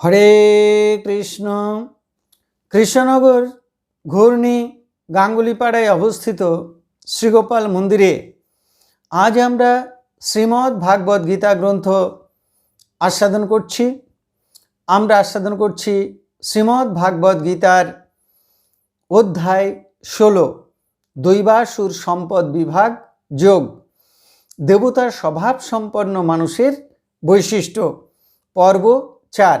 হরে কৃষ্ণ। কৃষ্ণনগর ঘূর্ণি গাঙ্গুলিপাড়ায় অবস্থিত শ্রীগোপাল মন্দিরে আজ আমরা শ্রীমদ্ ভাগবত গীতা গ্রন্থ আস্বাদন করছি। আমরা আস্বাদন করছি শ্রীমদ্ ভাগবত গীতার অধ্যায় ষোলো, দৈবাসুর সম্পদ বিভাগ যোগ, দেবতার স্বভাব সম্পন্ন মানুষের বৈশিষ্ট্য, পর্ব চার।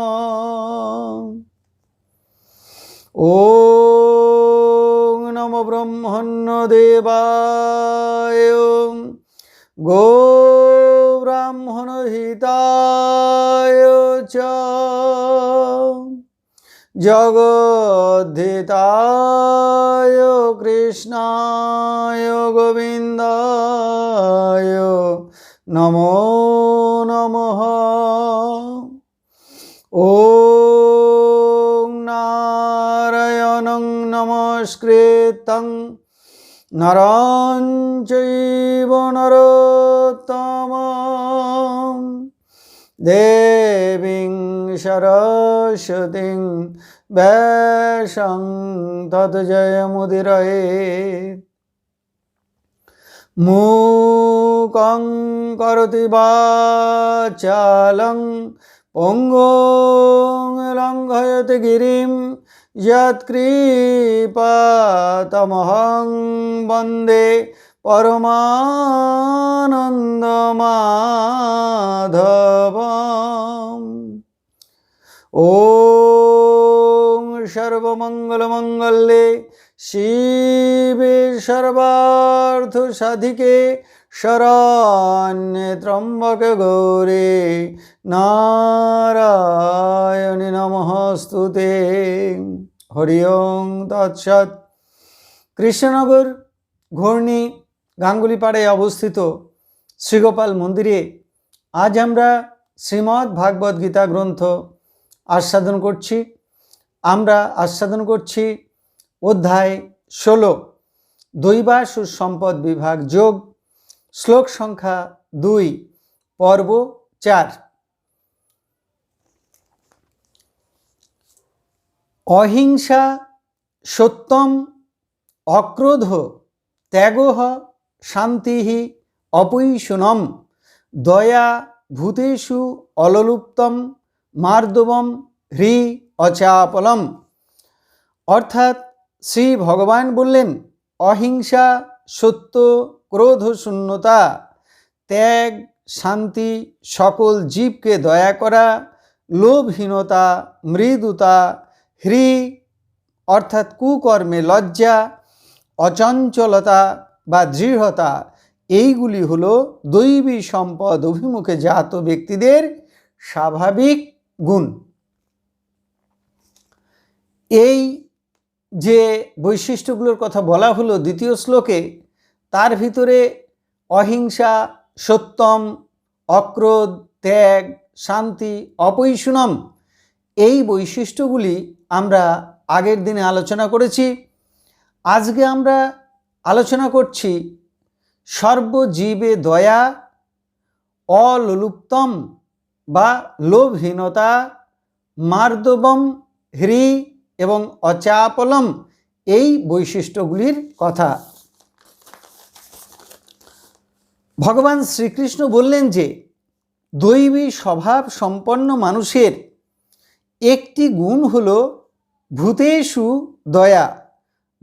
ব্রহ্মণ্য দেবায় গো ব্রাহ্মণ হিতায় চ জগদ্ধিতায় কৃষ্ণায় গোবিন্দায় নমঃ নরং চৈব নরোত্তমং। দেবীং সরস্বতীং ব্যাসং তৎজয়মুদিরয়ে। মূকং করতি বাচালং পঙ্গং লঙ্ঘয়তে গিরিম। যৎকৃপাতমহং বন্দে পরমানন্দমাধবম ও সর্বমঙ্গলমঙ্গলে শিবে সর্বার্থ সাধিকে শরণ্যে ত্রম্বক গৌরে নারায়ণী নমস্তুতে হরি ওং তৎসৎ। কৃষ্ণনগর ঘূর্ণি গাঙ্গুলিপাড়ায় অবস্থিত শ্রীগোপাল মন্দিরে আজ আমরা শ্রীমদ্ ভাগবত গীতা গ্রন্থ আস্বাদন করছি। আমরা আস্বাদন করছি অধ্যায় ষোলো, দৈবাসুর সম্পদ বিভাগ যোগ, শ্লোক সংখ্যা দুই, পর্ব চার। অহিংসা সত্যম অক্রোধ ত্যাগহ শান্তি অপৈশুনম দয়া ভূতেষু অললুপ্তম মার্দবম হ্রি অচাপলম। অর্থাৎ শ্রী ভগবান বললেন, অহিংসা সত্য ক্রোধ শূন্যতা ত্যাগ শান্তি সকল জীবকে দয়া করা, লোভহীনতা মৃদুতা হ্রি, অর্থাৎ কুকর্মে লজ্জা, অচঞ্চলতা বা দৃঢ়তা, এইগুলি হল দৈবী সম্পদ অভিমুখে জাত ব্যক্তিদের স্বাভাবিক গুণ। এই যে বৈশিষ্ট্যগুলোর কথা বলা হলো দ্বিতীয় শ্লোকে, তার ভিতরে অহিংসা, সত্যম, অক্রোধ, ত্যাগ, শান্তি অপৈশুনম এই বৈশিষ্ট্যগুলি আমরা আগের দিনে আলোচনা করেছি, আজকে আমরা আলোচনা করছি সর্বজীবে দয়া অলোলুপ্তম বা লোভহীনতা, মার্দবম, হ্রি এবং অচাপলম এই বৈশিষ্ট্যগুলির কথা। ভগবান শ্রীকৃষ্ণ বললেন যে, দৈবী স্বভাব সম্পন্ন মানুষের একটি গুণ হল ভূতেষু দয়া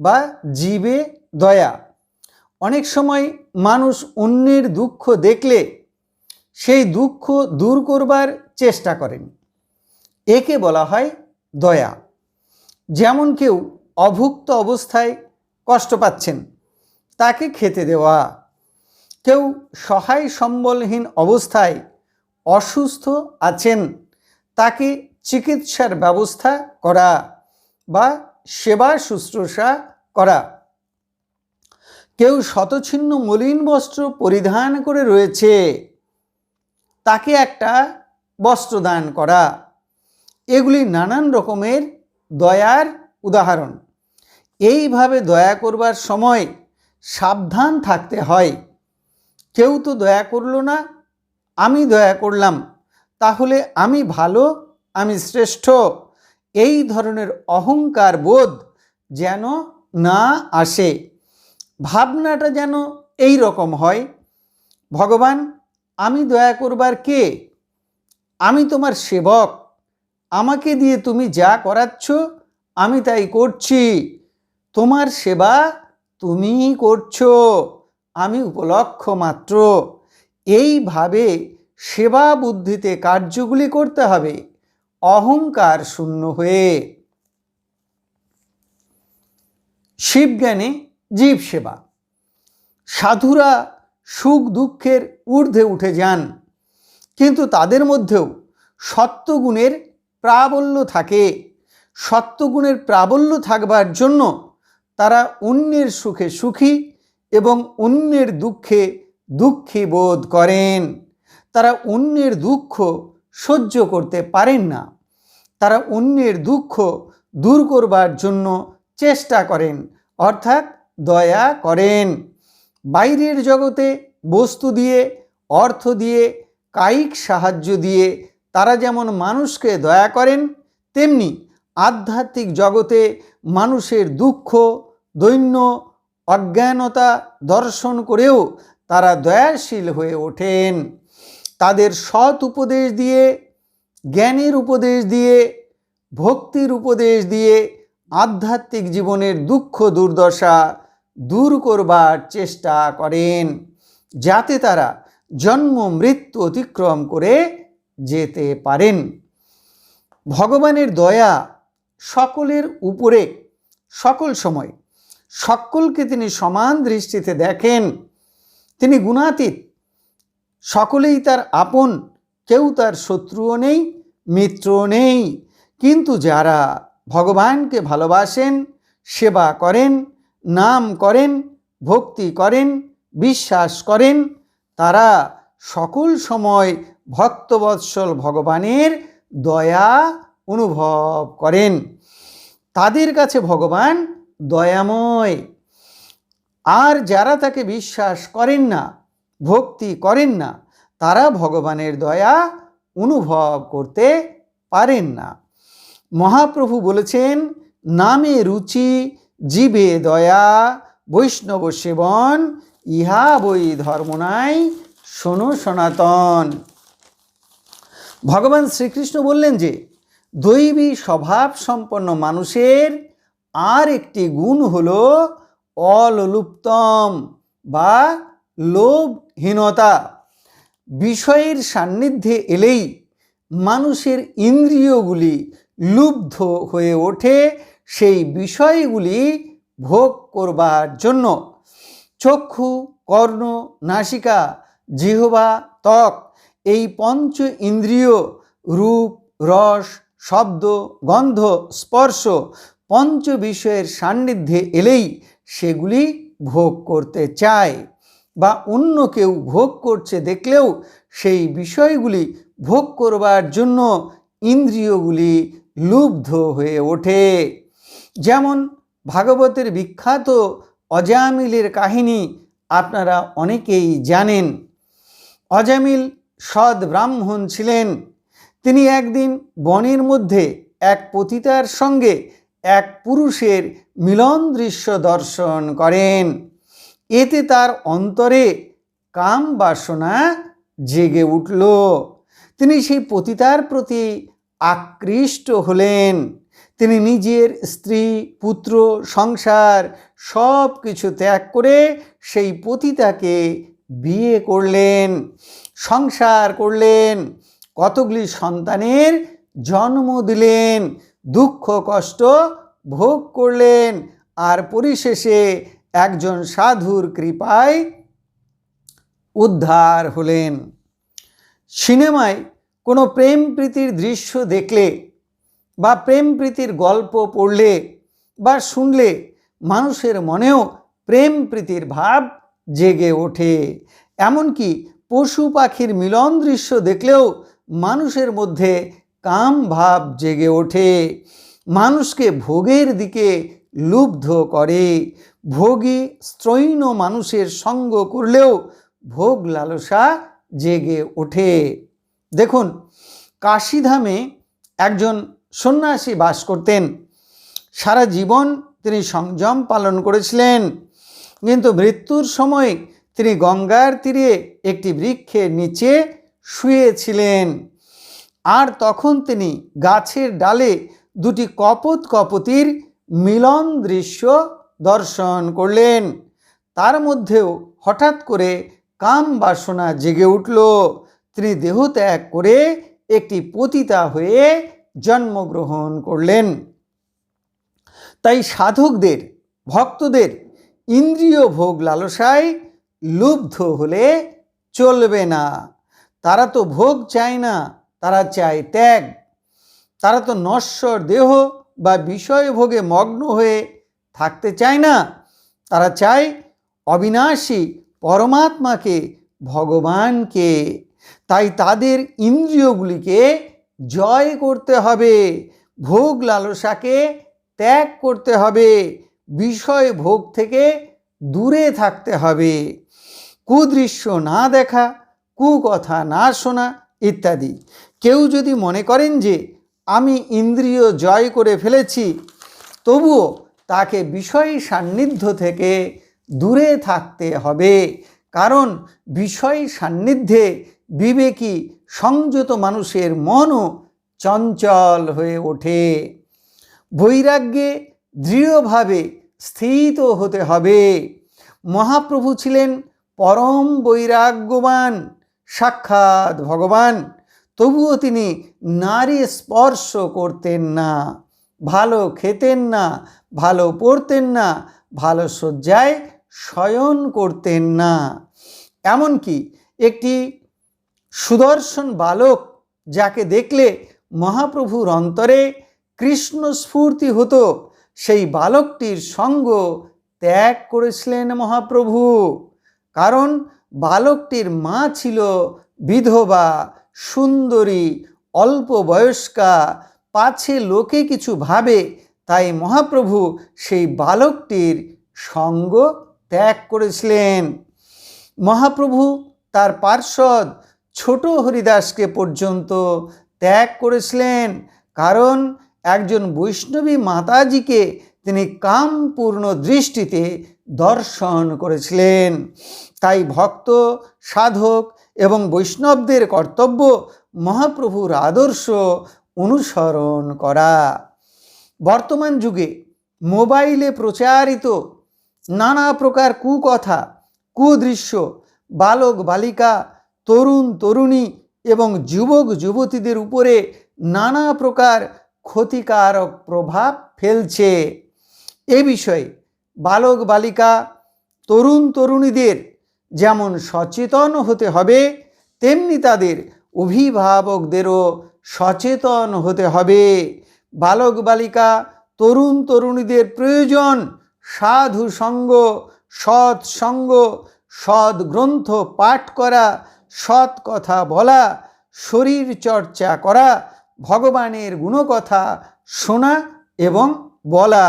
বা জীবে দয়া। অনেক সময় মানুষ অন্যের দুঃখ দেখলে সেই দুঃখ দূর করবার চেষ্টা করেন। একে বলা হয় দয়া। যেমন কেউ অভুক্ত অবস্থায় কষ্ট পাচ্ছেন, তাকে খেতে দেওয়া। কেউ সহায় সম্বলহীন অবস্থায় অসুস্থ আছেন, তাকে চিকিৎসার ব্যবস্থা করা। বা সেবা শুশ্রূষা করা। কেউ শতছিন্ন মলিন বস্ত্র পরিধান করে রয়েছে, তাকে একটা বস্ত্র দান করা। এগুলি নানান রকমের দয়ার উদাহরণ। এইভাবে দয়া করবার সময় সাবধান থাকতে হয়। কেউ তো দয়া করল না, আমি দয়া করলাম, তাহলে আমি ভালো, আমি শ্রেষ্ঠ। এই ধরনের অহংকার বোধ যেন না আসে। ভাবনাটা যেন এই রকম হয়, ভগবান, আমি দয়া করবার কে? আমি তোমার সেবক। আমাকে দিয়ে তুমি যা করাচ্ছ, আমি তাই করছি। তোমার সেবা তুমিই করছ, আমি উপলক্ষ মাত্র। এইভাবে সেবা বুদ্ধিতে কার্যগুলি করতে হবে। অহংকার শূন্য হয়ে। শিবজ্ঞানে জীব সেবা। সাধুরা সুখ দুঃখের ঊর্ধ্বে উঠে যান। কিন্তু তাদের মধ্যেও সত্যগুণের প্রাবল্য থাকে। সত্যগুণের প্রাবল্য থাকবার জন্য তারা অন্যের সুখে সুখী এবং অন্যের দুঃখে দুঃখী বোধ করেন। তারা অন্যের দুঃখ সহ্য করতে পারেন না। তারা অন্যের দুঃখ দূর করবার জন্য চেষ্টা করেন, অর্থাৎ দয়া করেন। বাইরের জগতে বস্তু দিয়ে, অর্থ দিয়ে, কায়িক সাহায্য দিয়ে তারা যেমন মানুষকে দয়া করেন, তেমনি আধ্যাত্মিক জগতে মানুষের দুঃখ, দৈন্য, অজ্ঞানতা দর্শন করেও তারা দয়াশীল হয়ে ওঠেন। তাদের সৎ উপদেশ দিয়ে, জ্ঞানের উপদেশ দিয়ে, ভক্তির উপদেশ দিয়ে আধ্যাত্মিক জীবনের দুঃখ দুর্দশা দূর করবার চেষ্টা করেন, যাতে তারা জন্ম, মৃত্যু অতিক্রম করে যেতে পারেন। ভগবানের দয়া সকলের উপরে, সকল সময়, সকলকে তিনি সমান দৃষ্টিতে দেখেন। তিনি গুণাতীত সকলেই তার আপন, কেউ তার শত্রুও নেই, মিত্রও নেই। কিন্তু যারা ভগবানকে ভালোবাসেন, সেবা করেন, নাম করেন, ভক্তি করেন, বিশ্বাস করেন, তারা সকল সময় ভক্তবৎসল ভগবানের দয়া অনুভব করেন। তাদের কাছে ভগবান দয়াময়। আর যারা তাকে বিশ্বাস করেন না ভক্তি করেন না, তারা ভগবানের দয়া অনুভব করতে পারেন না। মহাপ্রভু বলেছেন, নামে রুচি, জীবে দয়া, বৈষ্ণব সেবন, ইহা বই ধর্ম নাই, শোনো সনাতন। ভগবান শ্রীকৃষ্ণ বললেন যে, দৈবী স্বভাব সম্পন্ন মানুষের আর একটি গুণ হল অললুপ্তম বা লোভহীনতা। বিষয়ের সান্নিধ্যে এলেই মানুষের ইন্দ্রিয়গুলি লুব্ধ হয়ে ওঠে, সেই বিষয়গুলি ভোগ করবার জন্য। চক্ষু, কর্ণ, নাসিকা, জিহবা, ত্বক, এই পঞ্চ ইন্দ্রিয়, রূপ, রস, শব্দ, গন্ধ, স্পর্শ পঞ্চ বিষয়ের সান্নিধ্যে এলেই সেগুলি ভোগ করতে চায়। বা অন্য কেউ ভোগ করছে দেখলেও সেই বিষয়গুলি ভোগ করবার জন্য ইন্দ্রিয়গুলি লুব্ধ হয়ে ওঠে। যেমন ভাগবতের বিখ্যাত অজামিলের কাহিনী আপনারা অনেকেই জানেন। অজামিল সৎ ব্রাহ্মণ ছিলেন। তিনি একদিন বনের মধ্যে এক পতিতার সঙ্গে এক পুরুষের মিলন দৃশ্য দর্শন করেন। এতে তার অন্তরে কাম বাসনা জেগে উঠল। তিনি সেই পতিতার প্রতি আকৃষ্ট হলেন। তিনি নিজের স্ত্রী, পুত্র, সংসার সব কিছু ত্যাগ করে সেই পতিতাকে বিয়ে করলেন, সংসার করলেন কতগুলি সন্তানের জন্ম দিলেন, দুঃখ, কষ্ট ভোগ করলেন, আর পরিশেষে একজন সাধুর কৃপায় উদ্ধার হলেন। সিনেমায় কোনো প্রেম প্রীতির দৃশ্য দেখলে বা প্রেম প্রীতির গল্প পড়লে বা শুনলে মানুষের মনেও প্রেম প্রীতির ভাব জেগে ওঠে। এমনকি পশু পাখির মিলন দৃশ্য দেখলেও মানুষের মধ্যে কাম ভাব জেগে ওঠে। মানুষকে ভোগের দিকে লুব্ধ করে। ভোগী স্ত্রৈণ মানুষের সঙ্গ করলেও ভোগ লালসা জেগে ওঠে। দেখুন, কাশিধামে একজন সন্ন্যাসী বাস করতেন। সারা জীবন তিনি সংযম পালন করেছিলেন। কিন্তু মৃত্যুর সময় তিনি গঙ্গার তীরে একটি বৃক্ষের নিচে শুয়েছিলেন। আর তখন তিনি গাছের ডালে দুটি কপত কপতির মিলন দৃশ্য দর্শন করলেন। তার মধ্যেও হঠাৎ করে কাম বাসনা জেগে উঠল। তিনি দেহ ত্যাগ করে একটি পতিতা হয়ে জন্মগ্রহণ করলেন। তাই সাধকদের, ভক্তদের ইন্দ্রিয় ভোগ লালসায় লুব্ধ হলে চলবে না। তারা তো ভোগ চায় না, তারা চায় ত্যাগ। তারা তো নশ্বর দেহ বা বিষয় ভোগে মগ্ন হয়ে থাকতে চায় না, তারা চায় অবিনাশী পরমাত্মাকে, ভগবানকে। তাই তাদের ইন্দ্রিয়গুলিকে জয় করতে হবে, ভোগ লালসাকে ত্যাগ করতে হবে বিষয় ভোগ থেকে দূরে থাকতে হবে। কুদৃশ্য না দেখা, কুকথা না শোনা ইত্যাদি। কেউ যদি মনে করেন যে আমি ইন্দ্রিয় জয় করে ফেলেছি, তবুও তাকে বিষয় সান্নিধ্য থেকে দূরে থাকতে হবে। কারণ বিষয় সান্নিধ্যে বিবেকী সংযত মানুষের মনও চঞ্চল হয়ে ওঠে। বৈরাগ্যে দৃঢ়ভাবে স্থিত হতে হবে। মহাপ্রভু ছিলেন পরম বৈরাগ্যবান, সাক্ষাৎ ভগবান। তবুও তিনি নারী স্পর্শ করতেন না, ভালো খেতেন না, ভালো পড়তেন না, ভালো শয্যায় শয়ন করতেন না। এমনকি একটি সুদর্শন বালক যাকে দেখলে মহাপ্রভুর অন্তরে কৃষ্ণ স্ফূর্তি হতো, সেই বালকটির সঙ্গ ত্যাগ করেছিলেন মহাপ্রভু। কারণ বালকটির মা ছিল বিধবা সুন্দরী, অল্প বয়স্কা, পাছে লোকে কিছু ভাবে, তাই মহাপ্রভু সেই বালকটির সঙ্গ ত্যাগ করেছিলেন। মহাপ্রভু তার পার্শ্বদ ছোট হরিদাসকে পর্যন্ত ত্যাগ করেছিলেন, কারণ একজন বৈষ্ণবী মাতাজিকে তিনি কামপূর্ণ দৃষ্টিতে দর্শন করেছিলেন। তাই ভক্ত, সাধক এবং বৈষ্ণবদের কর্তব্য মহাপ্রভুর আদর্শ অনুসরণ করা। বর্তমান যুগে মোবাইলে প্রচারিত নানা প্রকার কুকথা, কুদৃশ্য, বালক বালিকা, তরুণ তরুণী এবং যুবক যুবতীদের উপরে নানা প্রকার ক্ষতিকারক প্রভাব ফেলছে। এ বিষয়ে বালক বালিকা, তরুণ তরুণীদের যেমন সচেতন হতে হবে, তেমনি তাদের অভিভাবকদেরও সচেতন হতে হবে। বালক বালিকা, তরুণ তরুণীদের প্রয়োজন সাধু সঙ্গ, সৎ সঙ্গ, সৎ গ্রন্থ পাঠ করা, সৎ কথা বলা, শরীর চর্চা করা, ভগবানের গুণকথা শোনা এবং বলা।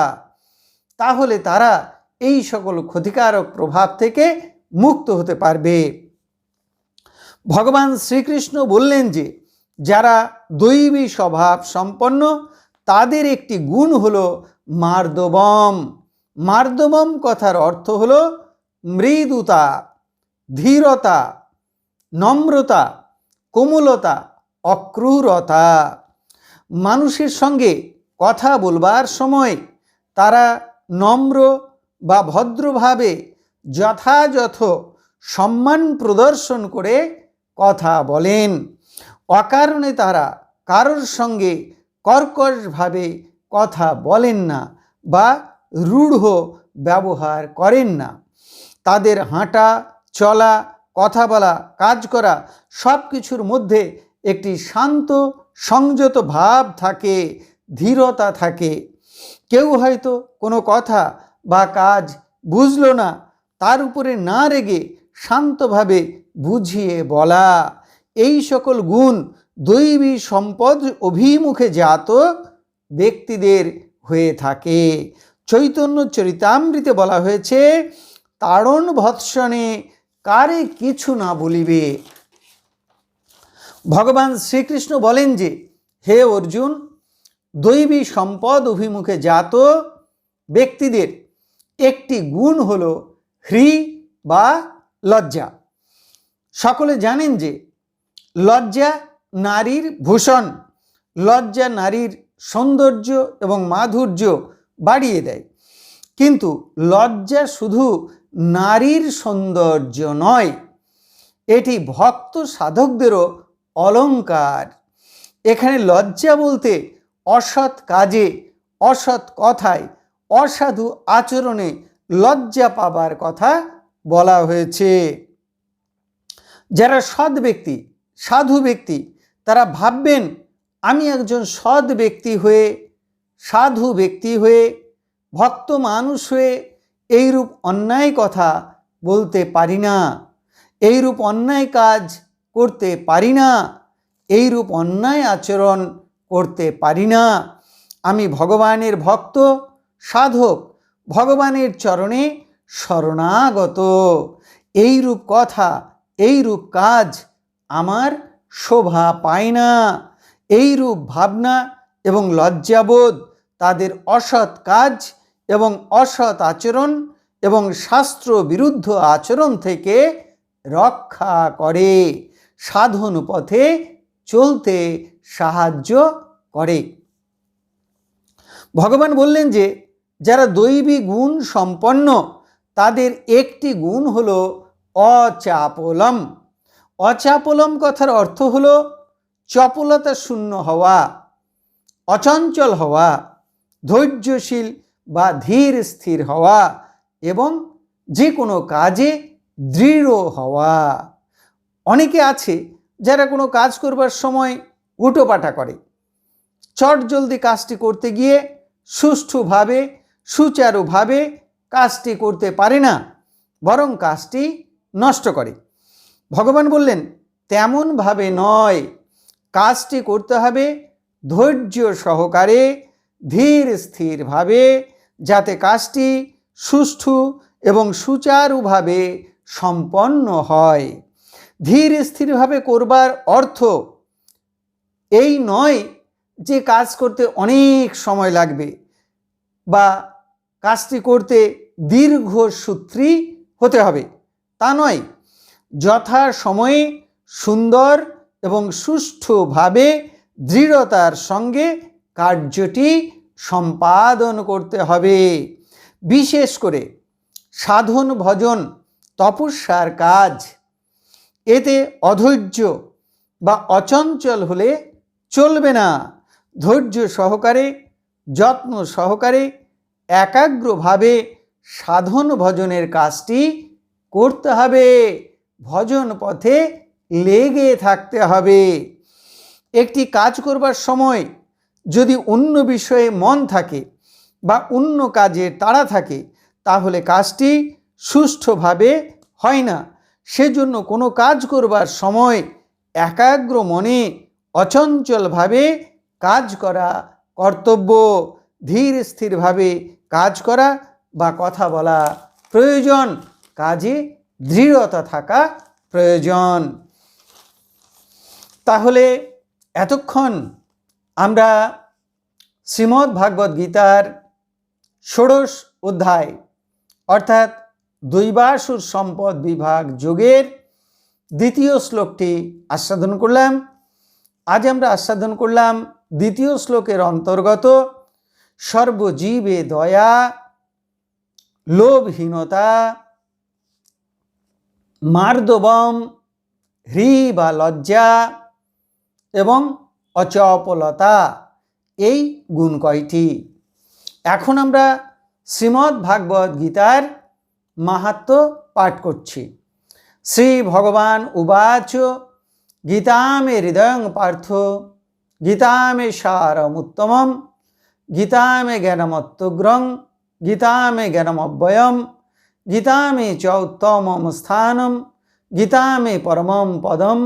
তাহলে তারা এই সকল ক্ষতিকারক প্রভাব থেকে মুক্ত হতে পারবে। ভগবান শ্রীকৃষ্ণ বললেন যে, যারা দৈবী স্বভাব সম্পন্ন, তাদের একটি গুণ হল মার্দবম। মার্দবম কথার অর্থ হল মৃদুতা, ধীরতা, নম্রতা, কোমলতা, অক্রূরতা। মানুষের সঙ্গে কথা বলবার সময় তারা নম্র বা ভদ্রভাবে যথাযথ সম্মান প্রদর্শন করে কথা বলেন। অকারণে তারা কারোর সঙ্গে কর্কশভাবে কথা বলেন না বা রূঢ় ব্যবহার করেন না। তাদের হাঁটা, চলা, কথা বলা, কাজ করা সব কিছুর মধ্যে একটি শান্ত, সংযত ভাব থাকে, ধীরতা থাকে। কেউ হয়তো কোনো কথা বা কাজ বুঝলো না তার উপরে না রেগে শান্তভাবে বুঝিয়ে বলা, এই সকল গুণ দৈবী সম্পদ অভিমুখে জাত ব্যক্তিদের হয়ে থাকে। চৈতন্য চরিতামৃতে বলা হয়েছে তাড়ন ভৎসনে কারে কিছু না বলিবে। ভগবান শ্রীকৃষ্ণ বলেন যে, হে অর্জুন, দৈবী সম্পদ অভিমুখে জাত ব্যক্তিদের একটি গুণ হল হ্রি বা লজ্জা। সকলে জানেন যে লজ্জা নারীর ভূষণ। লজ্জা নারীর সৌন্দর্য এবং মাধুর্য বাড়িয়ে দেয়। কিন্তু লজ্জা শুধু নারীর সৌন্দর্য নয়, এটি ভক্ত সাধকদেরও অলঙ্কার। এখানে লজ্জা বলতে অসৎ কাজে, অসৎ কথায়, অসাধু আচরণে লজ্জা পাবার কথা বলা হয়েছে। যারা সৎ ব্যক্তি, সাধু ব্যক্তি, তারা ভাববেন, আমি একজন সৎ ব্যক্তি হয়ে, সাধু ব্যক্তি হয়ে, ভক্ত মানুষ হয়ে এইরূপ অন্যায় কথা বলতে পারি না, এইরূপ অন্যায় কাজ করতে পারি না, এইরূপ অন্যায় আচরণ করতে পারি না। আমি ভগবানের ভক্ত, সাধক ভগবানের চরণে শরণাগত। এইরূপ কথা, এইরূপ কাজ আমার শোভা পায় না। এইরূপ ভাবনা এবং লজ্জাবোধ তাদের অসৎ কাজ এবং অসৎ আচরণ এবং শাস্ত্র বিরুদ্ধ আচরণ থেকে রক্ষা করে, সাধন পথে চলতে সাহায্য করে। ভগবান বললেন যে যারা দৈবী গুণ সম্পন্ন, তাদের একটি গুণ হল অচাপলম। অচাপলম কথার অর্থ হল চপলতা শূন্য হওয়া, অচঞ্চল হওয়া, ধৈর্যশীল বা ধীর স্থির হওয়া এবং যে কোনো কাজে দৃঢ় হওয়া। অনেকে আছে যারা কোনো কাজ করবার সময় উটোপাটা করে চট জলদি কাজটি করতে গিয়ে সুষ্ঠুভাবে সুচারুভাবে কাজটি করতে পারে না, বরং কাজটি নষ্ট করে। ভগবান বললেন, তেমনভাবে নয়। কাজটি করতে হবে ধৈর্য সহকারে, ধীর স্থিরভাবে, যাতে কাজটি সুষ্ঠু এবং সুচারুভাবে সম্পন্ন হয়। ধীর স্থিরভাবে করবার অর্থ এই নয় যে কাজ করতে অনেক সময় লাগবে বা কাজটি করতে দীর্ঘ সূত্রী হতে হবে। তা নয় যথা সময়ে সুন্দর এবং সুষ্ঠুভাবে দৃঢ়তার সঙ্গে কার্যটি সম্পাদন করতে হবে। বিশেষ করে সাধন ভজন, তপস্যার কাজ, এতে অধৈর্য বা অচঞ্চল হলে চলবে না। ধৈর্য সহকারে, যত্ন সহকারে একাগ্রভাবে সাধন ভজনের কাজটি করতে হবে। ভজন পথে লেগে থাকতে হবে। একটি কাজ করবার সময় যদি অন্য বিষয়ে মন থাকে বা অন্য কাজে তাড়া থাকে, তাহলে কাজটি সুষ্ঠুভাবে হয় না। সেজন্য কোনো কাজ করবার সময় একাগ্র মনে অচঞ্চলভাবে কাজ করা কর্তব্য। ধীর স্থিরভাবে কাজ করা বা কথা বলা প্রয়োজন। কাজে দৃঢ়তা থাকা প্রয়োজন। তাহলে এতক্ষণ আমরা শ্রীমদ্ ভাগবত গীতার ষোড়শ অধ্যায় অর্থাৎ দৈবাসুর সম্পদ বিভাগ যোগের দ্বিতীয় শ্লোকটি আস্বাদন করলাম। আজ আমরা আস্বাদন করলাম দ্বিতীয় শ্লোকের অন্তর্গত সর্বজীবে দয়া, লোভহীনতা, মার্দবম হ্রি বা লজ্জা এবং অচপলতা, এই গুণ কয়টি? এখন আমরা শ্রীমদ্ ভাগবত গীতার মাহাত্ম পাঠ করছি। শ্রী ভগবান উবাচ, গীতামে হৃদয়ং পার্থ, গীতামে সারমুত্তমম গীতা মে জ্ঞানমত্তগ্রং গীতা মে জ্ঞানমব্যয়ম গীতা মে চ উত্তমম স্থানম গীতা মে পরমম পদম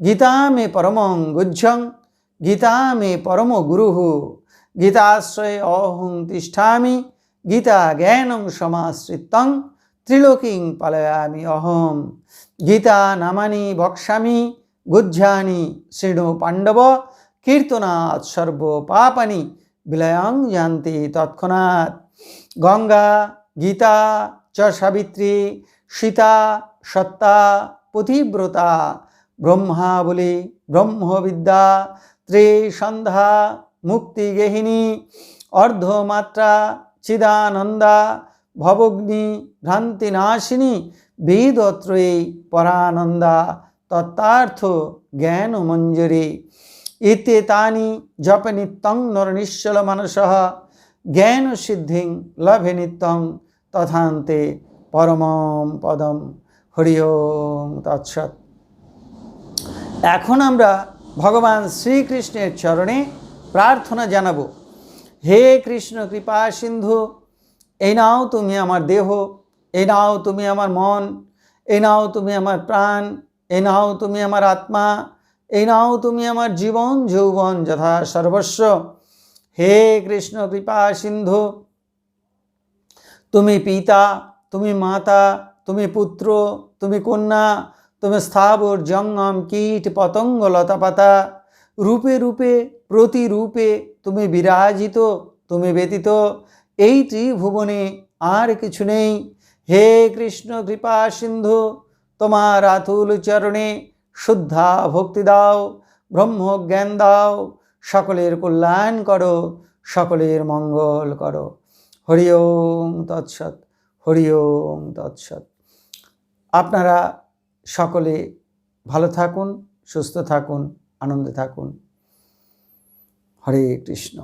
গীতা মে পরমং গুজ্জং গীতা মে পরম গুরু, গীতাশ্রয়ে অহং তিষ্ঠামি গীতা জ্ঞানং সমাশ্রিতং ত্রিলোকিং পালয়ামি অহম, গীতা নামানি বক্ষ্যামি গুজ্জানি শৃণু পাণ্ডব, কীর্তনাৎ সর্ব পাপানি বিলয়ং জানতি তৎক্ষণাৎ গঙ্গা, গীতা, চ সাবিত্রী, সীতা, সত্তা, পতিব্রতা, ব্রহ্মাবলী, ব্রহ্মবিদ্যা, ত্রিসন্ধ্যা মুক্তিগেহিনী অর্ধমাত্রা, চিদানন্দা, ভবগ্নি, ভ্রান্তিনাশিনী বেদত্রয়ী পরানন্দা, তত্ত্বার্থ জ্ঞান মঞ্জরি ইত্যেতানি জপ নিত্যং নরনিশ্চল মানস জ্ঞান সিদ্ধিং লভে নিত্যং তথান্তে পরমম পদম। হরি ওম এখন আমরা ভগবান শ্রীকৃষ্ণের চরণে প্রার্থনা জানাব। হে কৃষ্ণ কৃপা সিন্ধু, এই নাও তুমি আমার দেহ, এই নাও তুমি আমার মন, এই নাও তুমি আমার প্রাণ, এই নাও তুমি আমার আত্মা এই নাও তুমি আমার জীবন, যৌবন যথা সর্বস্ব। হে কৃষ্ণ কৃপা সিন্ধু, তুমি পিতা, তুমি মাতা, তুমি পুত্র, তুমি কন্যা, তুমি স্থাবর জঙ্গম, কীট, পতঙ্গ, লতাপাতা। রূপে রূপে, প্রতিরূপে তুমি বিরাজিত, তুমি ব্যতীত। এই ত্রিভুবনে আর কিছু নেই। হে কৃষ্ণ কৃপা সিন্ধু, তোমার আতুল চরণে শুদ্ধা ভক্তি দাও, ব্রহ্ম জ্ঞান দাও, সকলের কল্যাণ করো, সকলের মঙ্গল করো। হরি ওম তৎসৎ, হরি ওম তৎসৎ। আপনারা সকলে ভালো থাকুন, সুস্থ থাকুন, আনন্দে থাকুন। হরে কৃষ্ণ।